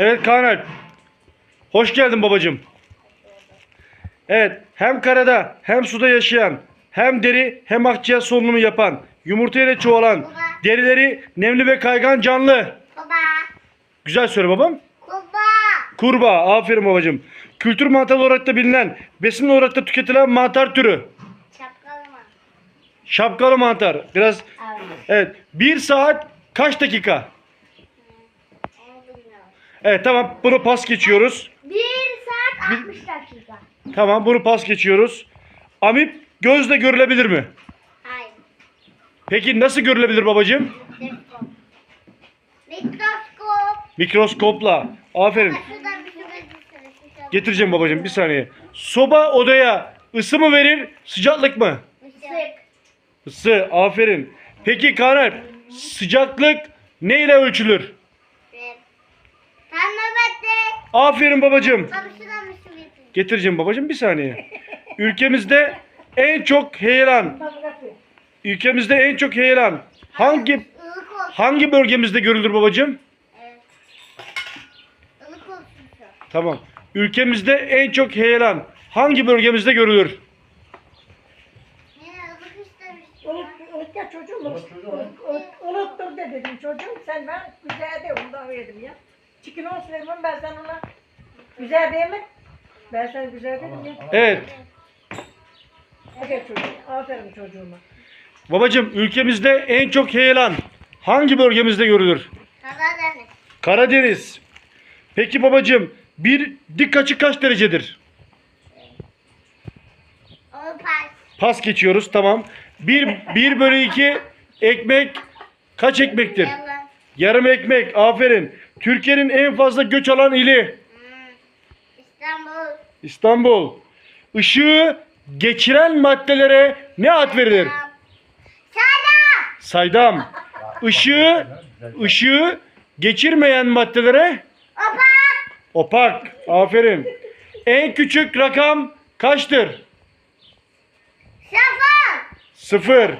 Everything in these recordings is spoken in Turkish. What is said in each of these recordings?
Evet Kaan Alp. Hoş geldin babacığım. Evet hem karada hem suda yaşayan hem deri hem akciğer solunumu yapan yumurtayla çoğalan derileri nemli ve kaygan canlı. Baba. Güzel söyle babam. Kuba. Kurbağa. Aferin babacığım. Kültür mantarı olarak da bilinen, besin olarak da tüketilen mantar türü. Şapkalı mı? Şapkalı mantar. Biraz Evet. evet. Bir saat kaç dakika? Evet tamam bunu pas geçiyoruz. Bir saat 60 dakika. Tamam bunu pas geçiyoruz. Amip gözle görülebilir mi? Hayır. Peki nasıl görülebilir babacığım? Mikroskop. Mikroskop. Mikroskopla. Aferin. Bir Getireceğim babacığım bir saniye. Soba odaya ısı mı verir, sıcaklık mı? Isık. Isı. Aferin. Peki Kaner, sıcaklık ne ile ölçülür? Aferin babacığım. Şuradan bir. Getireceğim babacığım bir saniye. Ülkemizde en çok heyelan, ülkemizde en çok heyelan hangi Ilık olsun. hangi bölgemizde görülür babacığım? Evet. Ilık olsun şu. Tamam. Ülkemizde en çok heyelan hangi bölgemizde görülür? Yine ılık istemiştim. Unut, unut ya çocuğum. De dedim çocuğum. Sen ben güzel de ondan verdim ya. Çikin olsun vermem ben sana ona. Güzel değil mi? Ben sana güzel dedim ya. Evet. Hadi çocuğum. Aferin çocuğuma. Babacığım ülkemizde en çok heyelan hangi bölgemizde görülür? Karadeniz. Karadeniz. Peki babacığım bir dik açı kaç derecedir? Onu pas. Pas geçiyoruz tamam. 1 1 bölü 2 ekmek kaç ekmektir? Yalan. Yarım ekmek. Aferin. Türkiye'nin en fazla göç alan ili. İstanbul. İstanbul. Işığı geçiren maddelere ne ad verilir? Sada. Saydam. Işığı ışığı geçirmeyen maddelere Opak. opak. Aferin. En küçük rakam kaçtır? Şafak. Sıfır.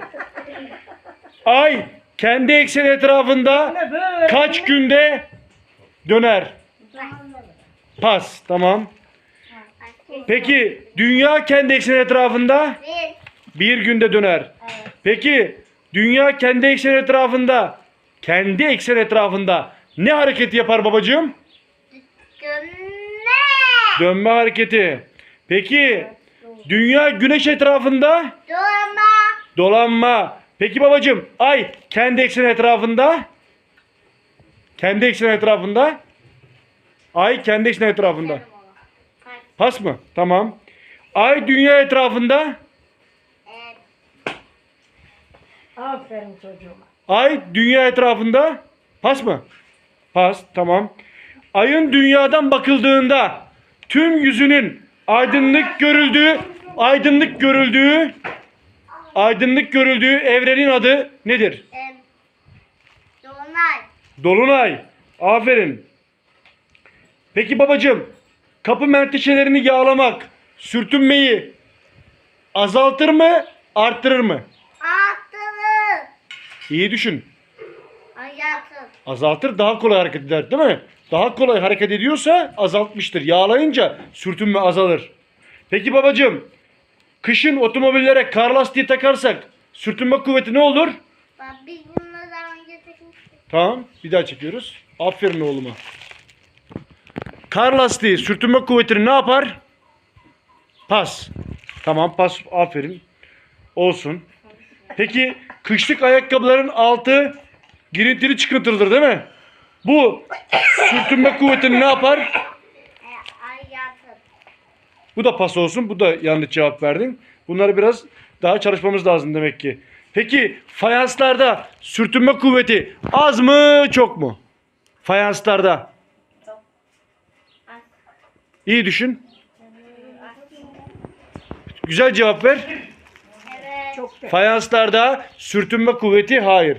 Ay kendi ekseni etrafında kaç günde döner? Pas. Tamam. Peki dünya kendi ekseni etrafında Bir. günde döner. Peki dünya kendi ekseni etrafında kendi eksen etrafında ne hareket yapar babacığım? Dönme. Dönme hareketi. Peki dünya güneş etrafında Dolma. dolanma. Peki babacığım ay kendi ekseni etrafında kendi ekseni etrafında ay kendi ekseni etrafında. Pas mı? Tamam. Ay dünya etrafında. Aferin çocuğuma. Ay dünya etrafında pas mı? Pas tamam. Ayın dünyadan bakıldığında tüm yüzünün aydınlık görüldüğü aydınlık görüldüğü aydınlık görüldüğü evrenin adı nedir? Dolunay. Dolunay. Aferin. Peki babacığım kapı menteşelerini yağlamak sürtünmeyi azaltır mı arttırır mı? Atılır. İyi düşün. Hayatım. Azaltır daha kolay hareket eder değil mi? Daha kolay hareket ediyorsa azaltmıştır. Yağlayınca sürtünme azalır. Peki babacığım kışın otomobillere kar lastiği takarsak sürtünme kuvveti ne olur? Bak Tamam bir daha çekiyoruz. Aferin oğluma. Kar lastiği sürtünme kuvvetini ne yapar? Pas. Tamam pas aferin. Olsun. Peki kışlık ayakkabıların altı girintili çıkıntılıdır değil mi? Bu sürtünme kuvvetini ne yapar? Bu da pas olsun. Bu da yanlış cevap verdin. Bunları biraz daha çalışmamız lazım demek ki. Peki fayanslarda sürtünme kuvveti az mı çok mu? Fayanslarda. İyi düşün. Güzel cevap ver. Evet. Çok da. Fayanslarda sürtünme kuvveti hayır.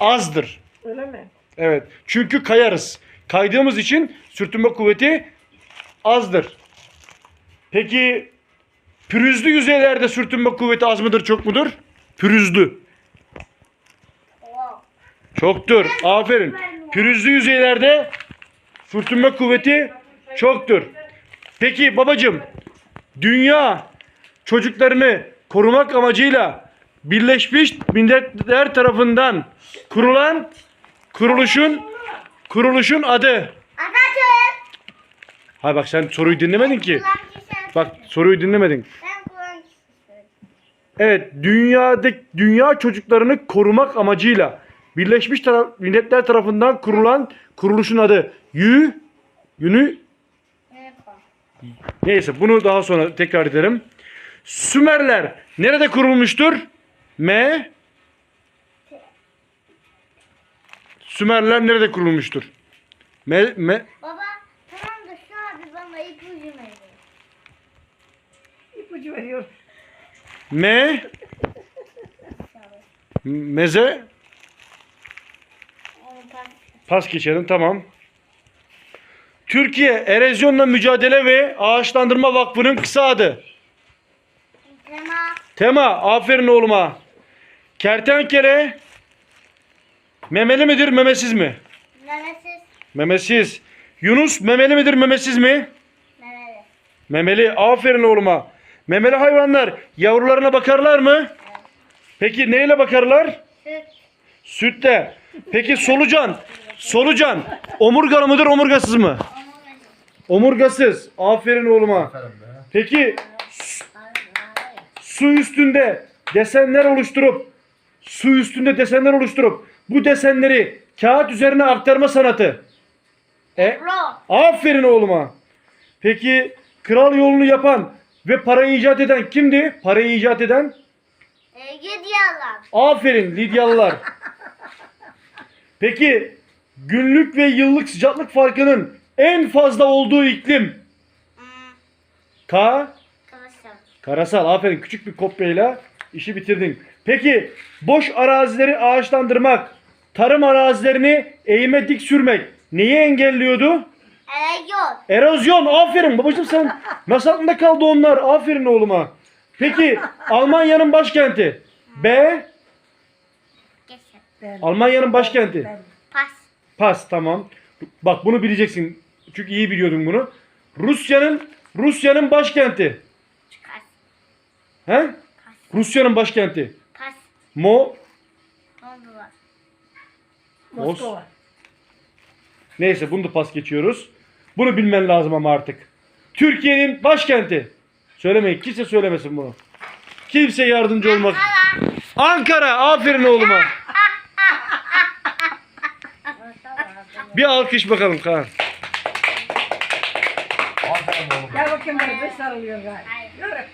Azdır. Öyle mi? Evet. Çünkü kayarız. Kaydığımız için sürtünme kuvveti azdır. Peki pürüzlü yüzeylerde sürtünme kuvveti az mıdır çok mudur? Pürüzlü. Çoktur. Aferin. Pürüzlü yüzeylerde Sürtünme kuvveti çoktur. Peki babacım, dünya çocuklarını korumak amacıyla Birleşmiş Milletler tarafından kurulan kuruluşun kuruluşun adı. Atatürk. Hay bak sen soruyu dinlemedin ki. Bak soruyu dinlemedin. Evet, dünyada dünya çocuklarını korumak amacıyla Birleşmiş Tara- Milletler tarafından kurulan kuruluşun adı Yu Yünü Neyse bunu daha sonra tekrar edelim. Sümerler nerede kurulmuştur? M Sümerler nerede kurulmuştur? Me, me, Baba tamam da şu abi bana ipucu verin. İpucu veriyor. Me meze Pas geçelim tamam. Türkiye Erozyonla Mücadele ve Ağaçlandırma Vakfı'nın kısa adı. Tema. Tema aferin oğluma. Kertenkele memeli midir memesiz mi? Memesiz. Memesiz. Yunus memeli midir memesiz mi? Memeli. Memeli aferin oğluma. Memeli hayvanlar yavrularına bakarlar mı? Peki neyle bakarlar? Süt. Sütle. Peki solucan. Solucan omurgalı mıdır omurgasız mı? Omurgasız. Aferin oğluma. Peki su- su üstünde desenler oluşturup su üstünde desenler oluşturup bu desenleri kağıt üzerine aktarma sanatı. E, aferin oğluma. Peki kral yolunu yapan ve parayı icat eden kimdi? Parayı icat eden? E, Gidiyorlar. Aferin Lidyalılar. Peki günlük ve yıllık sıcaklık farkının en fazla olduğu iklim? Hmm. Ka Kıvırsın. Karasal aferin küçük bir kopyayla işi bitirdin. Peki boş arazileri ağaçlandırmak, tarım arazilerini eğime dik sürmek neyi engelliyordu? Yok. Erozyon aferin babacığım sen nasıl aklında kaldı onlar aferin oğluma. Peki Almanya'nın başkenti B Geçin. Ben, Almanya'nın başkenti ben, Pas. Pas tamam. Bak bunu bileceksin çünkü iyi biliyordun bunu. Rusya'nın Rusya'nın başkenti. He? Rusya'nın başkenti. Pas. Mo? Moskova. Neyse bunu da pas geçiyoruz. Bunu bilmen lazım ama artık. Türkiye'nin başkenti. Söylemeyin. Kimse söylemesin bunu. Kimse yardımcı olmaz. Ankara. Aferin oğluma. Bir alkış bakalım Kaan. Gel bakayım böyle sarılıyor galiba.